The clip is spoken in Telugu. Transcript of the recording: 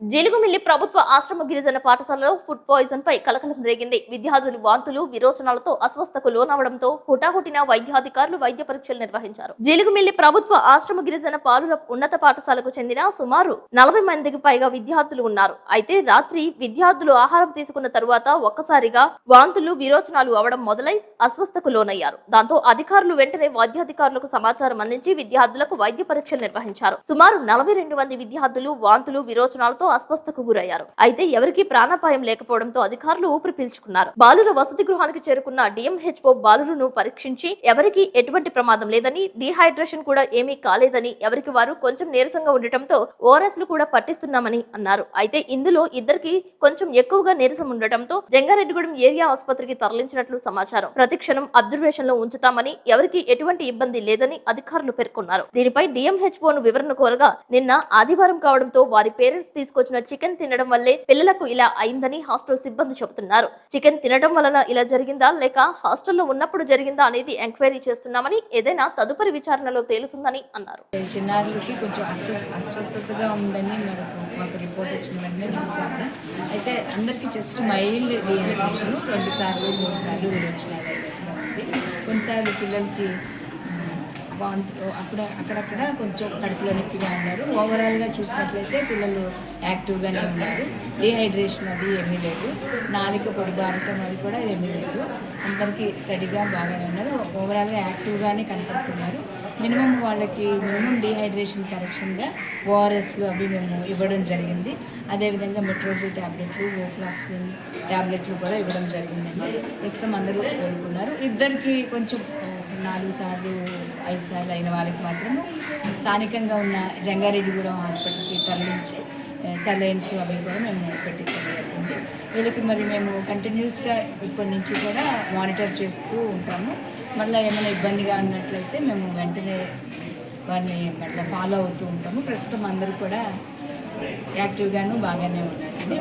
జీలుగుమిల్లి ప్రభుత్వ ఆశ్రమ గిరిజన పాఠశాలలో ఫుడ్ పాయిజన్ పై కలకలం రేగింది. విద్యార్థులు వాంతులు విరోచనాలతో అస్వస్థకు లోనవడంతో హుటాహుటిన వైద్యాధికారులు వైద్య పరీక్షలు నిర్వహించారు. జీలుగుమిల్లి ప్రభుత్వ ఆశ్రమ గిరిజన పాలుల ఉన్నత పాఠశాలకు చెందిన సుమారు నలభై మందికి పైగా విద్యార్థులు ఉన్నారు. అయితే రాత్రి విద్యార్థులు ఆహారం తీసుకున్న తరువాత ఒక్కసారిగా వాంతులు విరోచనాలు అవడం మొదలై అస్వస్థకు లోనయ్యారు. దాంతో అధికారులు వెంటనే వైద్యాధికారులకు సమాచారం అందించి విద్యార్థులకు వైద్య పరీక్షలు నిర్వహించారు. సుమారు నలభై రెండు మంది విద్యార్థులు వాంతులు విరోచనాలతో అస్వస్థకు గురయ్యారు. అయితే ఎవరికీ ప్రాణాపాయం లేకపోవడంతో అధికారులు ఊపిరి పీల్చుకున్నారు. బాలుర వసతి గృహానికి చేరుకున్న డిఎంహెచ్ఓ బాలురును పరీక్షించి ఎవరికీ ఎటువంటి ప్రమాదం లేదని డిహైడ్రేషన్ కూడా ఏమీ కాలేదని ఎవరికి వారు కొంచెం నీరసంగా ఉండటంతో ఓఆర్ఎస్లు కూడా పట్టిస్తున్నామని అన్నారు. అయితే ఇందులో ఇద్దరికి కొంచెం ఎక్కువగా నీరసం ఉండటంతో జంగారెడ్డిగూడెం ఏరియా ఆసుపత్రికి తరలించినట్లు సమాచారం. ప్రతిక్షణం అబ్జర్వేషన్లో ఉంచుతామని ఎవరికి ఎటువంటి ఇబ్బంది లేదని అధికారులు పేర్కొన్నారు. దీనిపై డిఎంహెచ్ఓ ను వివరణ కోరగా నిన్న ఆదివారం కావడంతో వారి పేరెంట్స్ తీసుకు తీసుకొచ్చిన చికెన్ తినడం వల్లే పిల్లలకు ఇలా అయిందని హాస్టల్ సిబ్బంది చెబుతున్నారు. చికెన్ తినడం వలన ఇలా జరిగిందా లేక హాస్టల్లో ఉన్నప్పుడు జరిగిందా అనేది ఎంక్వైరీ చేస్తున్నామని ఏదైనా తదుపరి విచారణలో తేలుతుందని అన్నారు. చిన్నారులకి కొంచెం అస్వస్థతగా ఉందని మాకు రిపోర్ట్ వచ్చిన వెంటనే చూసాము అయితే అందరికీ జస్ట్ మైల్డ్ డీహైడ్రేషన్ రెండు సార్లు మూడు సార్లు విరోచనాలు కొన్నిసార్లు పిల్లలకి మ్, వాంతి అక్కడ అక్కడక్కడ కొంచెం కడుపులో నొప్పిగా ఉన్నారు. ఓవరాల్గా చూసినట్లయితే పిల్లలు యాక్టివ్గానే ఉన్నారు. డీహైడ్రేషన్ అది ఏమీ లేదు. నాలుక పొడి బారటం అది కూడా ఏమీ లేదు. అందరికీ తడిగా బాగానే ఉన్నారు. ఓవరాల్గా యాక్టివ్గానే కనపడుతున్నారు. మినిమం వాళ్ళకి మినిమం డీహైడ్రేషన్ కరెక్షన్గా ఓఆర్ఎస్లు అవి మేము ఇవ్వడం జరిగింది. అదేవిధంగా మెట్రోజిల్ ట్యాబ్లెట్లు ఓఫ్లాక్సిన్ ట్యాబ్లెట్లు కూడా ఇవ్వడం జరిగిందండి. ప్రస్తుతం అందరూ కోరుకున్నారు ఇద్దరికి కొంచెం నాలుగు సార్లు ఐదు సార్లు అయిన వాళ్ళకి మాత్రము స్థానికంగా ఉన్న జంగారెడ్డిగూడెం హాస్పిటల్కి తరలించి సెలైన్స్ అవి కూడా మేము పెట్టించడం జరిగింది. వీళ్ళకి మరి మేము కంటిన్యూస్గా ఇప్పటి నుంచి కూడా మానిటర్ చేస్తూ ఉంటాము. మళ్ళీ ఏమైనా ఇబ్బందిగా ఉన్నట్లయితే మేము వెంటనే వారిని మళ్ళీ ఫాలో అవుతూ ఉంటాము. ప్రస్తుతం అందరూ కూడా యాక్టివ్గాను బాగానే ఉన్నారండి.